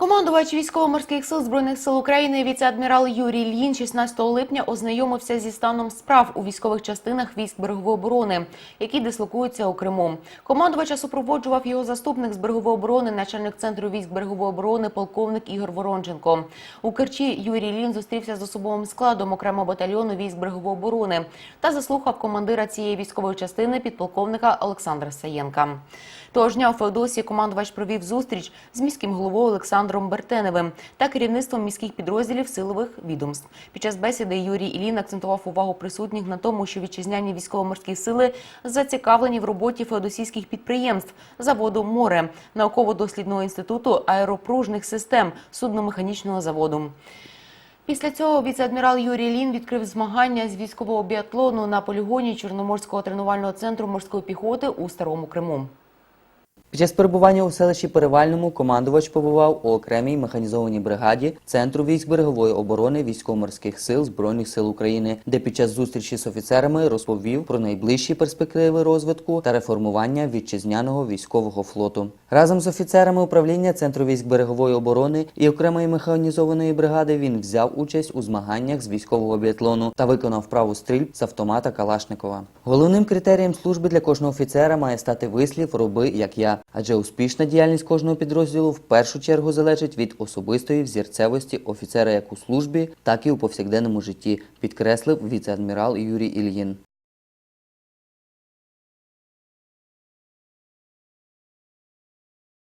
Командувач військово-морських сил збройних сил України віце-адмірал Юрій Лін 16 липня ознайомився зі станом справ у військових частинах військ берегової оборони, які дислокуються у Криму. Командувача супроводжував його заступник з берегової оборони, начальник центру військ берегової оборони, полковник Ігор Воронченко. У Керчі Юрій Лін зустрівся з особовим складом окремого батальйону військ берегової оборони та заслухав командира цієї військової частини підполковника Олександра Саєнка. Того ж дня у Феодосії командувач провів зустріч з міським головою Олександром Бертеневим та керівництвом міських підрозділів силових відомств. Під час бесіди Юрій Ілін акцентував увагу присутніх на тому, що вітчизняні військово-морські сили зацікавлені в роботі феодосійських підприємств, заводу море, науково-дослідного інституту аеропружних систем, судно-механічного заводу. Після цього віце-адмірал Юрій Лін відкрив змагання з військового біатлону на полігоні Чорноморського тренувального центру морської піхоти у Старому Криму. Під час перебування у селищі Перевальному командувач побував у окремій механізованій бригаді Центру військ берегової оборони військово-морських сил Збройних сил України, де під час зустрічі з офіцерами розповів про найближчі перспективи розвитку та реформування вітчизняного військового флоту. Разом з офіцерами управління Центру військ берегової оборони і окремої механізованої бригади він взяв участь у змаганнях з військового біатлону та виконав вправу стрільб з автомата Калашникова. Головним критерієм служби для кожного офіцера має стати вислів роби як я, адже успішна діяльність кожного підрозділу в першу чергу залежить від особистої взірцевості офіцера як у службі, так і у повсякденному житті, підкреслив віце-адмірал Юрій Ільїн.